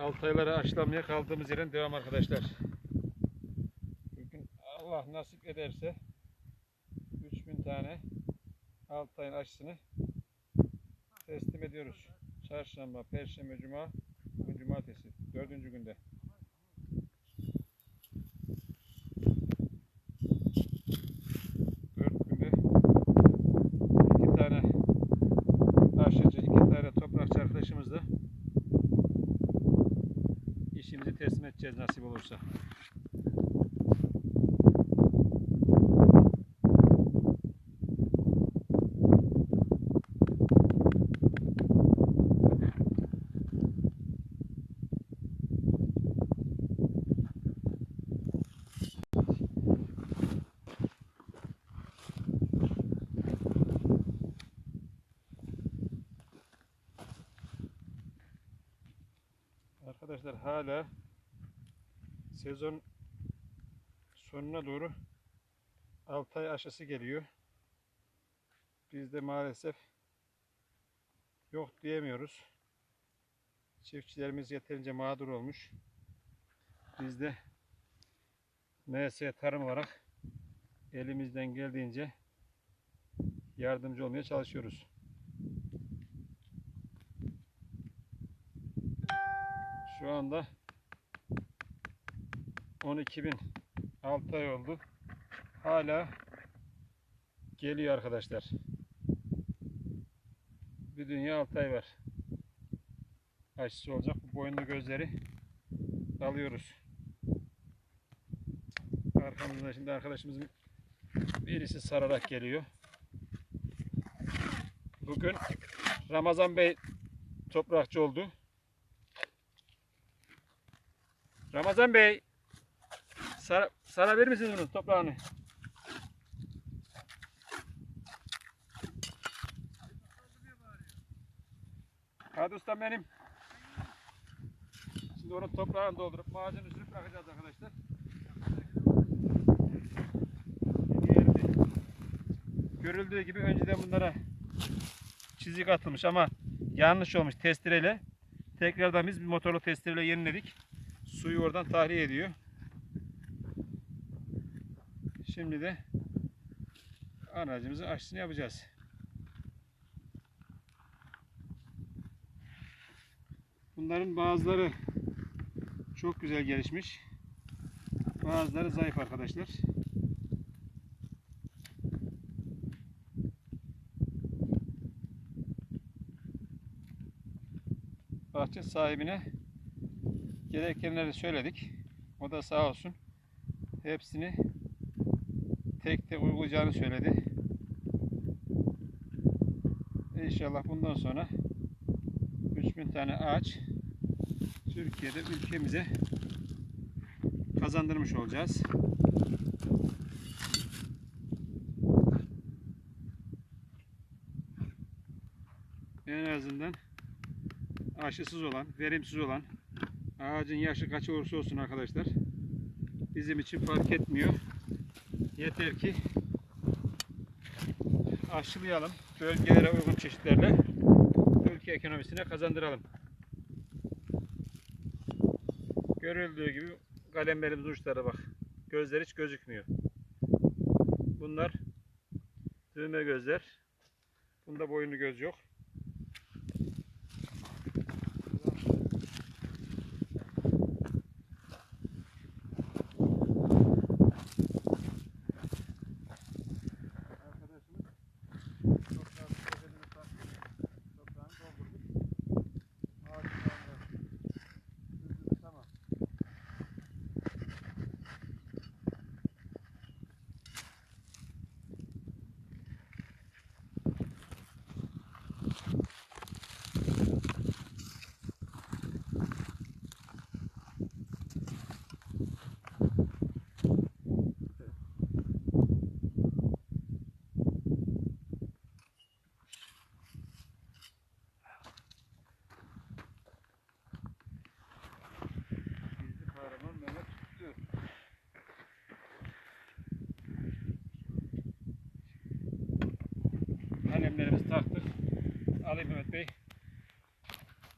Altayları aşılamaya kaldığımız yerin devam arkadaşlar. Bugün Allah nasip ederse 3000 tane Altay'ın aşısını teslim ediyoruz. Çarşamba, Perşembe, Cuma, Cumartesi. Dördüncü günde. Dört günde iki tane aşıcı, iki tane toprakçı arkadaşımızla işimizi teslim edeceğiz nasip olursa. Arkadaşlar hala sezon sonuna doğru Altay aşısı geliyor. Biz de maalesef yok diyemiyoruz. Çiftçilerimiz yeterince mağdur olmuş. Biz de tarım olarak elimizden geldiğince yardımcı olmaya çalışıyoruz. Şu anda 12 bin 6 ay oldu. Hala geliyor arkadaşlar. Bir dünya 6 ay var. Aşısı olacak. Bu boyunlu gözleri alıyoruz. Arkamızda şimdi arkadaşımızın birisi sararak geliyor. Bugün Ramazan Bey toprakçı oldu. Ramazan Bey sar, sarabilir misiniz bunu toprağını? Hadi benim. Şimdi onu toprağını doldurup macun üstüne bırakacağız arkadaşlar. Görüldüğü gibi önceden bunlara çizik atılmış ama yanlış olmuş testereyle. Tekrardan biz bir motorlu testereyle yeniledik. Suyu oradan tahliye ediyor. Şimdi de aracımızın aşısını yapacağız. Bunların bazıları çok güzel gelişmiş. Bazıları zayıf arkadaşlar. Bahçe sahibine gerekenleri söyledik. O da sağ olsun hepsini tek tek uygulayacağını söyledi. İnşallah bundan sonra 3000 tane ağaç Türkiye'de ülkemize kazandırmış olacağız. En azından aşısız olan, verimsiz olan ağacın yaşı kaç olursa olsun arkadaşlar bizim için fark etmiyor. Yeter ki aşılayalım. Bölgelere uygun çeşitlerle ülke ekonomisine kazandıralım. Görüldüğü gibi kalemlerimiz uçları bak. Gözler hiç gözükmüyor. Bunlar düğme gözler. Bunda boyunlu göz yok.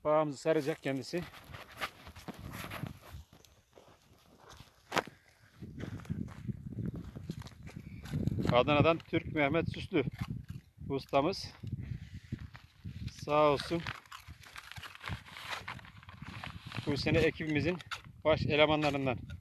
Bağımızı saracak kendisi. Adana'dan Türk Mehmet Süslü ustamız. Sağ olsun. Bu sene ekibimizin baş elemanlarından.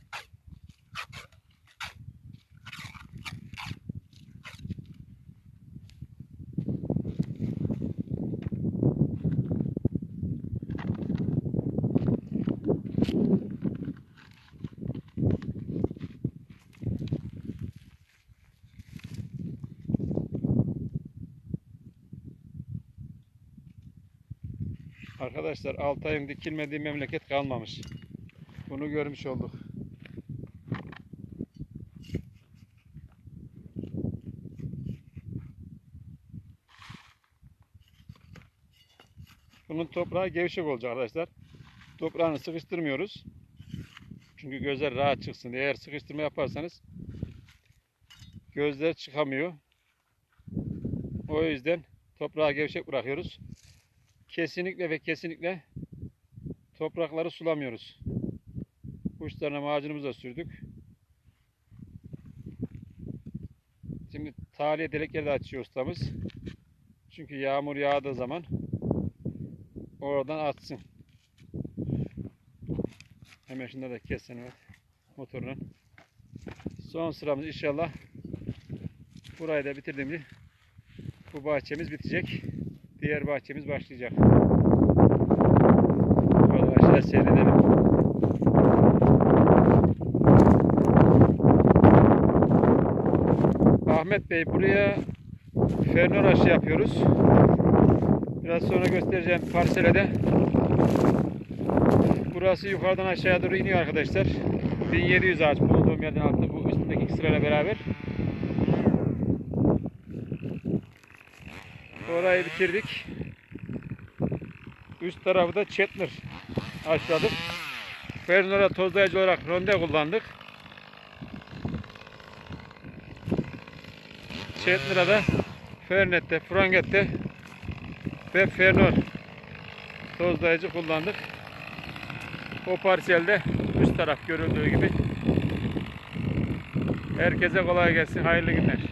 Arkadaşlar 6 ayın dikilmediği memleket kalmamış. Bunu görmüş olduk. Bunun toprağı gevşek olacak arkadaşlar. Toprağını sıkıştırmıyoruz. Çünkü gözler rahat çıksın. Eğer sıkıştırma yaparsanız gözler çıkamıyor. O yüzden toprağı gevşek bırakıyoruz. Kesinlikle ve kesinlikle toprakları sulamıyoruz. Kuşlarına macunumuzu da sürdük. Şimdi tahliye delikleri de açıyor ustamız. Çünkü yağmur yağdığı zaman oradan atsın. Hemen şunları da kessen evet. Motorunun. Son sıramız inşallah burayı da bitirdiğimde bu bahçemiz bitecek. Diğer bahçemiz başlayacak. Arkadaşlar seyredelim. Ahmet Bey buraya fernör aşı yapıyoruz. Biraz sonra göstereceğim parselede. Burası yukarıdan aşağıya doğru iniyor arkadaşlar. 1700 ağaç bulunduğum yerden altı bu üstündeki sırayla beraber. Orayı bitirdik. Üst tarafı da Chetner açladık. Fernora tozlayıcı olarak ronde kullandık. Chetner'a da Fernet'te, Franget'te ve Fernor tozlayıcı kullandık. O parselde üst taraf görüldüğü gibi. Herkese kolay gelsin. Hayırlı günler.